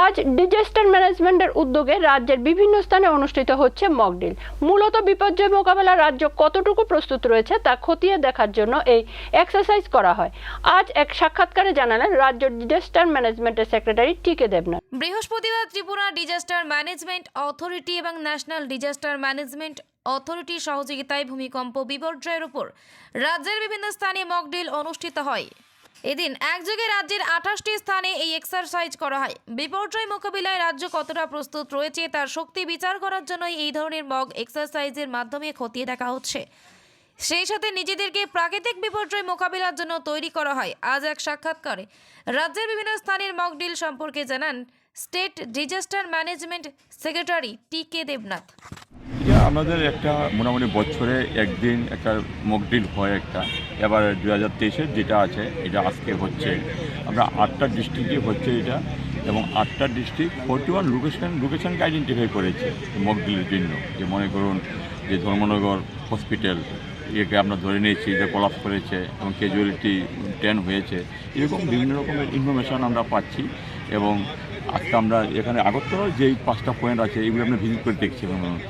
আজ ডিজাস্টার ম্যানেজমেন্টের উদ্যোগে রাজ্যের বিভিন্ন স্থানে অনুষ্ঠিত হচ্ছে মকডিল মূলত বিপর্যয় মোকাবেলা রাজ্য কতটুকু প্রস্তুত রয়েছে তা খতিয়ে দেখার জন্য এই এক্সারসাইজ করা হয়। আজ এক সাক্ষাৎকারে জানালেন রাজ্য ডিজাস্টার ম্যানেজমেন্টের সেক্রেটারি টিকে দেবনাথ। বৃহস্পতিবার ত্রিপুরা ডিজাস্টার ম্যানেজমেন্ট অথরিটি এবং ন্যাশনাল ডিজাস্টার ম্যানেজমেন্ট অথরিটির সহযোগিতায় ভূমিকম্প বিপর্যয়ের উপর রাজ্যের বিভিন্ন স্থানে মকডিল অনুষ্ঠিত হয়। এদিন একযোগে রাজ্যের আঠাশটি স্থানে এই এক্সারসাইজ করা হয়। বিপর্যয় মোকাবিলায় রাজ্য কতটা প্রস্তুত রয়েছে তার শক্তি বিচার করার জন্যই এই ধরনের মগ এক্সারসাইজের মাধ্যমে খতিয়ে দেখা হচ্ছে। সেই সাথে নিজেদেরকে প্রাকৃতিক বিপর্যয় মোকাবিলার জন্য তৈরি করা হয়। আজ এক সাক্ষাৎকারে রাজ্যের বিভিন্ন স্থানের মকডিল সম্পর্কে জানান state disaster management secretary T K Debnath. আমাদের একটা মোটামুটি বছরে একদিন একটা মকডিল হয় একটা। এবার দু হাজার তেইশের যেটা আছে, এটা আজকে হচ্ছে। আমরা আটটা ডিস্ট্রিক্টে হচ্ছে এটা, এবং আটটা ডিস্ট্রিক্ট ফোর্টি ওয়ান লোকেশন লোকেশনকে আইডেন্টিফাই করেছে মকডিলের জন্য। যে মনে করুন যে ধর্মনগর হসপিটাল একে আমরা ধরে নিয়েছি যে কলাপস করেছে, এবং ক্যাজুয়ালিটি টেন হয়েছে। এরকম বিভিন্ন রকমের ইনফরমেশন আমরা পাচ্ছি, এবং আজকে আমরা এখানে আগরতলার যেই পাঁচটা পয়েন্ট আছে এগুলো আমরা ভিজিট করে দেখছি